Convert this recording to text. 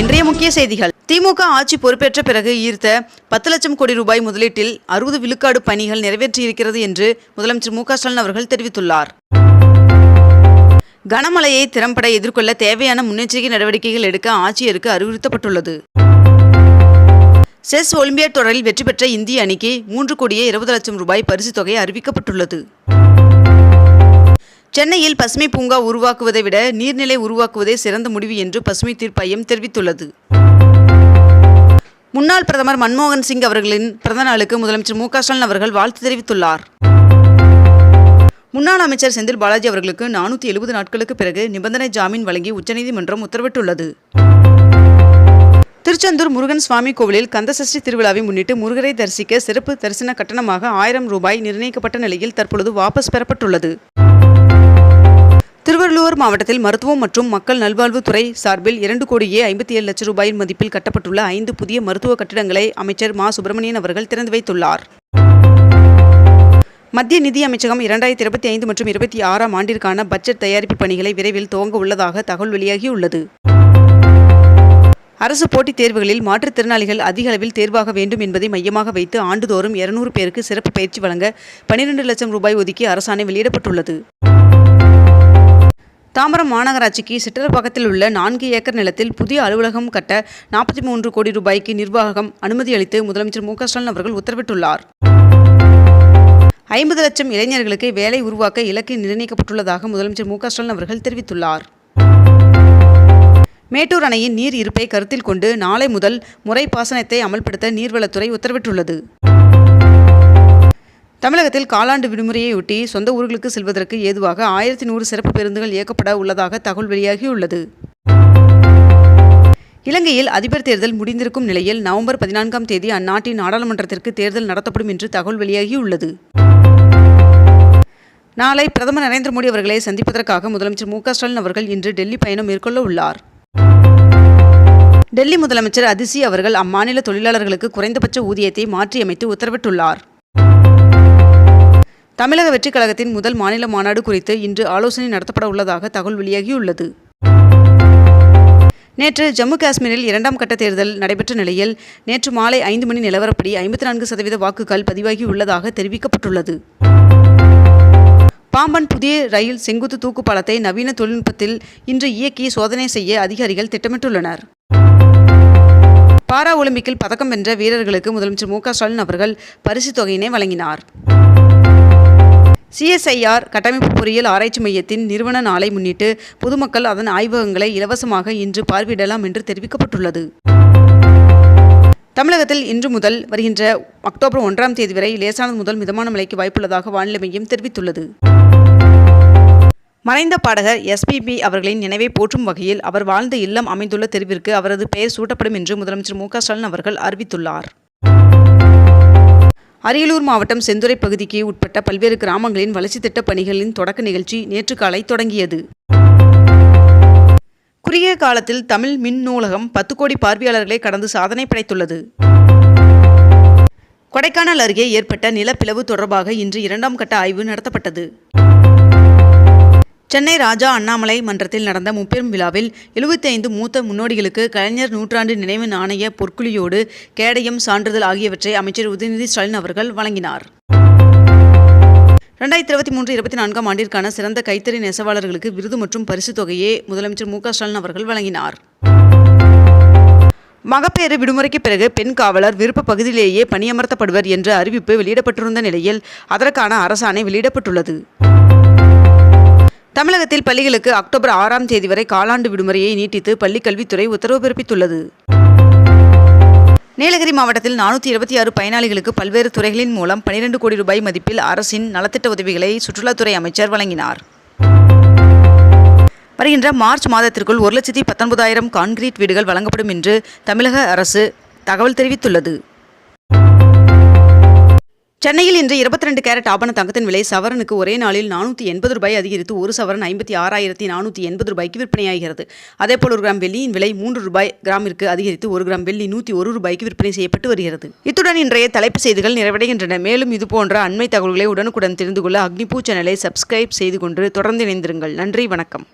இன்றைய முக்கிய செய்திகள். திமுக ஆட்சி பொறுப்பேற்ற பிறகு ஈர்த்த பத்து லட்சம் கோடி ரூபாய் முதலீட்டில் அறுபது விழுக்காடு பணிகள் நிறைவேற்றியிருக்கிறது என்று முதலமைச்சர் மு க ஸ்டாலின் அவர்கள் தெரிவித்துள்ளார். கனமழையை திறம்பட எதிர்கொள்ள தேவையான முன்னெச்சரிக்கை நடவடிக்கைகள் எடுக்க ஆட்சியருக்கு அறிவுறுத்தப்பட்டுள்ளது. செஸ் ஒலிம்பியாட் தொடரில் வெற்றி பெற்ற இந்திய அணிக்கு மூன்று கோடியே இருபது லட்சம் ரூபாய் பரிசு தொகை அறிவிக்கப்பட்டுள்ளது. சென்னையில் பசுமை பூங்கா உருவாக்குவதை விட நீர்நிலை உருவாக்குவதே சிறந்த முடிவு என்று பசுமை தீர்ப்பாயம் தெரிவித்துள்ளது. முன்னாள் பிரதமர் மன்மோகன் சிங் அவர்களின் பிறந்த நாளுக்கு முதலமைச்சர் மு ஸ்டாலின் அவர்கள் வாழ்த்து தெரிவித்துள்ளார். முன்னாள் அமைச்சர் செந்தில் பாலாஜி அவர்களுக்கு நானூற்றி எழுபது நாட்களுக்கு பிறகு நிபந்தனை ஜாமீன் வழங்கி உச்சநீதிமன்றம் உத்தரவிட்டுள்ளது. திருச்செந்தூர் முருகன் சுவாமி கோவிலில் கந்தசஷ்டி திருவிழாவை முன்னிட்டு முருகரை தரிசிக்க சிறப்பு தரிசன கட்டணமாக ஆயிரம் ரூபாய் நிர்ணயிக்கப்பட்ட நிலையில் தற்பொழுது வாபஸ் பெறப்பட்டுள்ளது. திருவள்ளூர் மாவட்டத்தில் மருத்துவம் மற்றும் மக்கள் நல்வாழ்வுத்துறை சார்பில் இரண்டு கோடியே ஐம்பத்தி ஏழு லட்சம் ரூபாயின் மதிப்பில் கட்டப்பட்டுள்ள ஐந்து புதிய மருத்துவ கட்டிடங்களை அமைச்சர் மா. சுப்பிரமணியன் அவர்கள் திறந்து வைத்துள்ளார். மத்திய நிதி அமைச்சகம் இரண்டாயிரத்தி இருபத்தி ஐந்து மற்றும் இருபத்தி ஆறாம் ஆண்டிற்கான பட்ஜெட் தயாரிப்பு பணிகளை விரைவில் துவங்க உள்ளதாக தகவல் வெளியாகியுள்ளது. அரசு போட்டித் தேர்வுகளில் மாற்றுத்திறனாளிகள் அதிக அளவில் தேர்வாக வேண்டும் என்பதை மையமாக வைத்து ஆண்டுதோறும் இருநூறு பேருக்கு சிறப்பு பயிற்சி வழங்க பனிரெண்டு லட்சம் ரூபாய் ஒதுக்கி அரசாணை வெளியிடப்பட்டுள்ளது. தாம்பரம் மாநகராட்சிக்கு சிற்றரப்பாக்கத்தில் உள்ள நான்கு ஏக்கர் நிலத்தில் புதிய அலுவலகம் கட்ட நாற்பத்தி மூன்று கோடி ரூபாய்க்கு நிர்வாகம் அனுமதி அளித்து முதலமைச்சர் மு ஸ்டாலின் அவர்கள் உத்தரவிட்டுள்ளார். ஐம்பது லட்சம் இளைஞர்களுக்கு வேலை உருவாக்க இலக்கு நிர்ணயிக்கப்பட்டுள்ளதாக முதலமைச்சர் மு ஸ்டாலின் அவர்கள் தெரிவித்துள்ளார். மேட்டூர் அணையின் நீர் இருப்பை கருத்தில் கொண்டு நாளை முதல் முறை பாசனத்தை அமல்படுத்த நீர்வளத்துறை உத்தரவிட்டுள்ளது. தமிழகத்தில் காலாண்டு விடுமுறையையொட்டி சொந்த ஊர்களுக்கு செல்வதற்கு ஏதுவாக ஆயிரத்தி நூறு சிறப்பு பேருந்துகள் இயக்கப்பட உள்ளதாக தகவல் வெளியாகியுள்ளது. இலங்கையில் அதிபர் தேர்தல் முடிந்திருக்கும் நிலையில் நவம்பர் பதினான்காம் தேதி அந்நாட்டின் நாடாளுமன்றத்திற்கு தேர்தல் நடத்தப்படும் என்று தகவல் வெளியாகியுள்ளது. நாளை பிரதமர் நரேந்திர மோடி அவர்களை சந்திப்பதற்காக முதலமைச்சர் மு ஸ்டாலின் அவர்கள் இன்று டெல்லி பயணம் மேற்கொள்ள உள்ளார். டெல்லி முதலமைச்சர் அதிசி அவர்கள் அம்மாநில தொழிலாளர்களுக்கு குறைந்தபட்ச ஊதியத்தை மாற்றியமைத்து உத்தரவிட்டுள்ளார். தமிழக வெற்றிக் கழகத்தின் முதல் மாநில மாநாடு குறித்து இன்று ஆலோசனை நடத்தப்பட உள்ளதாக தகவல் வெளியாகியுள்ளது. நேற்று ஜம்மு காஷ்மீரில் இரண்டாம் கட்ட தேர்தல் நடைபெற்ற நிலையில் நேற்று மாலை ஐந்து மணி நிலவரப்படி ஐம்பத்தி நான்கு சதவீத வாக்குகள் பதிவாகி உள்ளதாக தெரிவிக்கப்பட்டுள்ளது. பாம்பன் புதிய ரயில் செங்குத்து தூக்கு பாலத்தை நவீன தொழில்நுட்பத்தில் இன்று இயக்கி சோதனை செய்ய அதிகாரிகள் திட்டமிட்டுள்ளனர். பாரா ஒலிம்பிக்கில் பதக்கம் வென்ற வீரர்களுக்கு முதலமைச்சர் மு க ஸ்டாலின் அவர்கள் பரிசுத் தொகையினை வழங்கினார். சிஎஸ்ஐஆர் கட்டமைப்பு பொறியியல் ஆராய்ச்சி மையத்தின் நிறுவன நாளை முன்னிட்டு பொதுமக்கள் அதன் ஆய்வகங்களை இலவசமாக இன்று பார்வையிடலாம் என்று தெரிவிக்கப்பட்டுள்ளது. தமிழகத்தில் இன்று முதல் வருகின்ற அக்டோபர் ஒன்றாம் தேதி வரை லேசானது முதல் மிதமான மழைக்கு வாய்ப்புள்ளதாக வானிலை மையம் தெரிவித்துள்ளது. மறைந்த பாடகர் எஸ்பிபி அவர்களின் நினைவை போற்றும் வகையில் அவர் வாழ்ந்த இல்லம் அமைந்துள்ள தெருவிற்கு அவரது பெயர் சூட்டப்படும் என்று முதலமைச்சர் மு க ஸ்டாலின் அவர்கள் அறிவித்துள்ளார். அரியலூர் மாவட்டம் செந்துறை பகுதிக்கு உட்பட்ட பல்வேறு கிராமங்களின் வளர்ச்சித் திட்டப் பணிகளின் தொடக்க நிகழ்ச்சி நேற்று காலை தொடங்கியது. குறுகிய காலத்தில் தமிழ் மின் நூலகம் பத்து கோடி பார்வையாளர்களை கடந்து சாதனை படைத்துள்ளது. கொடைக்கானல் அருகே ஏற்பட்ட நிலப்பிளவு தொடர்பாக இன்று இரண்டாம் கட்ட ஆய்வு நடத்தப்பட்டது. சென்னை ராஜா அண்ணாமலை மன்றத்தில் நடந்த முப்பெரும் விழாவில் எழுபத்தைந்து மூத்த முன்னோடிகளுக்கு கலைஞர் நூற்றாண்டு நினைவு நாணய பொற்குழியோடு கேடயம் சான்றிதழ் ஆகியவற்றை அமைச்சர் உதயநிதி ஸ்டாலின் அவர்கள் வழங்கினார். ரெண்டாயிரத்தி இருபத்தி மூன்று இருபத்தி நான்காம் ஆண்டிற்கான சிறந்த கைத்தறி நெசவாளர்களுக்கு விருது மற்றும் பரிசுத் தொகையை முதலமைச்சர் மு ஸ்டாலின் அவர்கள் வழங்கினார். மகப்பேறு விடுமுறைக்கு பிறகு பெண் காவலர் விருப்ப பகுதியிலேயே பணியமர்த்தப்படுவர் என்ற அறிவிப்பு வெளியிடப்பட்டிருந்த நிலையில் அதற்கான அரசாணை வெளியிடப்பட்டுள்ளது. தமிழகத்தில் பள்ளிகளுக்கு அக்டோபர் ஆறாம் தேதி வரை காலாண்டு விடுமுறையை நீட்டித்து பள்ளிக் கல்வித்துறை உத்தரவு பிறப்பித்துள்ளது. நீலகிரி மாவட்டத்தில் நானூற்றி இருபத்தி ஆறு பயனாளிகளுக்கு பல்வேறு துறைகளின் மூலம் பனிரெண்டு கோடி ரூபாய் மதிப்பில் அரசின் நலத்திட்ட உதவிகளை சுற்றுலாத்துறை அமைச்சர் வழங்கினார். வருகின்ற மார்ச் மாதத்திற்குள் ஒரு லட்சத்தி பத்தொன்பதாயிரம் கான்கிரீட் வீடுகள் வழங்கப்படும் என்று தமிழக அரசு தகவல் தெரிவித்துள்ளது. சென்னையில் இன்று இருபத்தி ரெண்டு கேரட் ஆபண தங்கத்தின் விலை சவரனுக்கு ஒரே நாளில் நானூற்றி எண்பது ரூபாய் அதிகரித்து ஒரு சவரன் ஐம்பத்தி ஆறாயிரத்தி நானூற்றி எண்பது ரூபாய்க்கு விற்பனையாகிறது. அதேபோல் ஒரு கிராம் வெள்ளியின் விலை மூன்று ரூபாய் கிராமிற்கு அதிகரித்து ஒரு கிராம் வெள்ளி நூற்றி ஒரு ரூபாய்க்கு விற்பனை செய்யப்பட்டு வருகிறது. இத்துடன் இன்றைய தலைப்பு செய்திகள் நிறைவடைகின்றன. மேலும் இதுபோன்ற அண்மை தகவல்களை உடனுக்குடன் தெரிந்து கொள்ள அக்னிபூ சேனலை சப்ஸ்கிரைப் செய்து கொண்டு தொடர்ந்து இணைந்திருங்கள். நன்றி வணக்கம்.